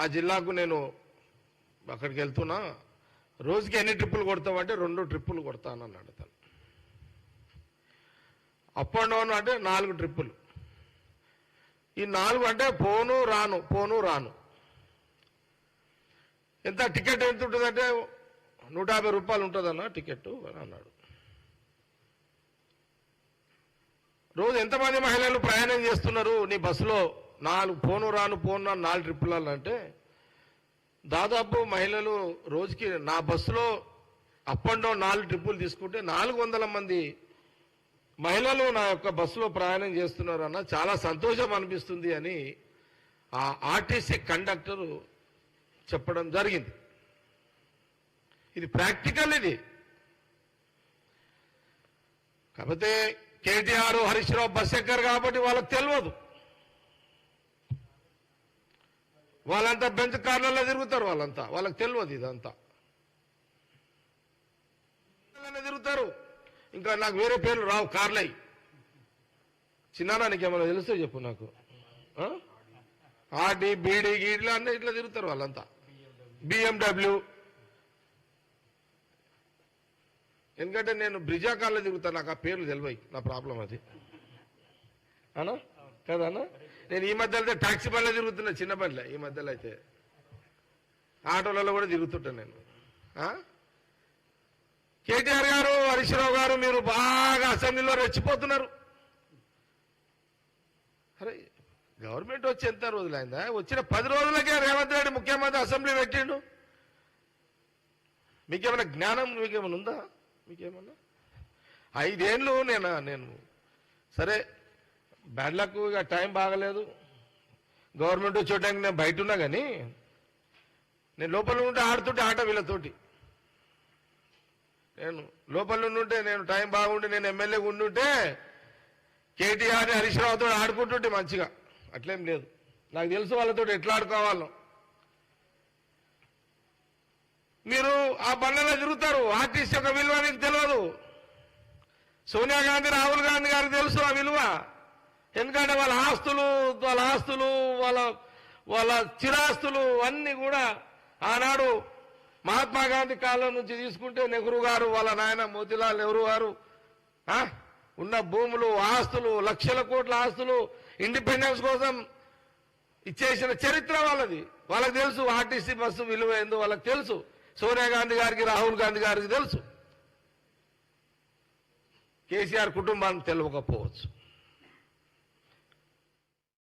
ఆ జిల్లాకు నేను అక్కడికి వెళ్తున్నా. రోజుకి ఎన్ని ట్రిప్పులు కొడతావంటే రెండు ట్రిప్పులు కొడతానన్నాడు తను అప్ అండ్ డౌన్ అంటే నాలుగు ట్రిప్పులు. ఈ నాలుగు అంటే పోను రాను పోను రాను. ఎంత టికెట్ ఎంత ఉంటుందంటే నూట యాభై రూపాయలు ఉంటుందన్న టికెట్ అని అన్నాడు. రోజు ఎంతమంది మహిళలు ప్రయాణం చేస్తున్నారు నీ బస్సులో? నాలుగు పోను రాను పోను రాను నాలుగు ట్రిప్పులు అంటే దాదాపు మహిళలు రోజుకి నా బస్సులో అప్ అండ్ డౌన్ నాలుగు ట్రిప్పులు తీసుకుంటే నాలుగు వందల మంది మహిళలు నా యొక్క బస్సులో ప్రయాణం చేస్తున్నారు అన్న చాలా సంతోషం అనిపిస్తుంది అని ఆ ఆర్టీసీ కండక్టరు చెప్పడం జరిగింది. ఇది ప్రాక్టికల్ ఇది. కాకపోతే కేటీఆర్ హరీష్ రావు బస్ ఎక్కారు కాబట్టి వాళ్ళకి తెలియదు. వాళ్ళంతా బెంచ్ కార్లలో తిరుగుతారు వాళ్ళంతా. వాళ్ళకి తెలియదు ఇదంతా. తిరుగుతారు. ఇంకా నాకు వేరే పేర్లు రావు కార్లై. చిన్నారా ఏమైనా తెలుస్తే చెప్పు నాకు. ఆర్డీ ఆర్డి బీడీ గీడీలు అన్నీ ఇట్లా తిరుగుతారు వాళ్ళంతా. బిఎండబ్ల్యూ ఎందుకంటే నేను బ్రిజా కార్లో తిరుగుతాను నాకు ఆ పేర్లు తెలివై నా ప్రాబ్లం అది. అనా? కదా అన్న నేను ఈ మధ్యలో అయితే టాక్సీ బండ్లో తిరుగుతున్నా చిన్న బండ్లే. ఈ మధ్యలో అయితే. ఆటోలలో కూడా తిరుగుతుంటాను నేను. కేటీఆర్ గారు హరీష్ గారు మీరు బాగా అసెంబ్లీలో రెచ్చిపోతున్నారు. అరే గవర్నమెంట్ వచ్చి ఎంత రోజులు అయిందా వచ్చిన పది రోజులకే రేవంత్ రెడ్డి ముఖ్యమంత్రి అసెంబ్లీ పెట్టిండు. మీకేమైనా జ్ఞానం మీకేమైనా ఉందా? మీకేమన్నా? ఐదేళ్ళు నేను నేను సరే బ్యాడ్ లక్ ఇక టైం బాగలేదు. గవర్నమెంట్ చూడడానికి నేను బయట ఉన్నా కానీ నేను లోపల ఉంటే ఆడుతుంటే ఆట వీళ్ళతోటి. నేను లోపల ఉంటే నేను టైం బాగుంటే నేను ఎమ్మెల్యేగా ఉండుంటే కేటీఆర్ హరీష్ రావుతో ఆడుకుంటుంటే మంచిగా. అట్లేం లేదు. నాకు తెలుసు వాళ్ళతో ఎట్లా ఆడుకోవాలో. మీరు ఆ బండలో తిరుగుతారు. ఆర్టిస్ట్ యొక్క విలువ మీకు తెలియదు సోనియా గాంధీ రాహుల్ గాంధీ గారి ఎందుకంటే వాళ్ళ ఆస్తులు వాళ్ళ ఆస్తులు వాళ్ళ వాళ్ళ చిరాస్తులు అన్నీ కూడా ఆనాడు మహాత్మా గాంధీ కాలం నుంచి తీసుకుంటే నెహ్రూ గారు వాళ్ళ నాయన మోతిలాల్ నెహ్రూ గారు ఉన్న భూములు ఆస్తులు లక్షల కోట్ల ఆస్తులు ఇండిపెండెన్స్ కోసం ఇచ్చేసిన చరిత్ర వాళ్ళది. వాళ్ళకి తెలుసు ఆర్టీసీ బస్సు విలువ ఏందో వాళ్ళకి తెలుసు. సోనియా గాంధీ గారికి రాహుల్ గాంధీ గారికి తెలుసు. కేసీఆర్ కుటుంబానికి తెలియకపోవచ్చు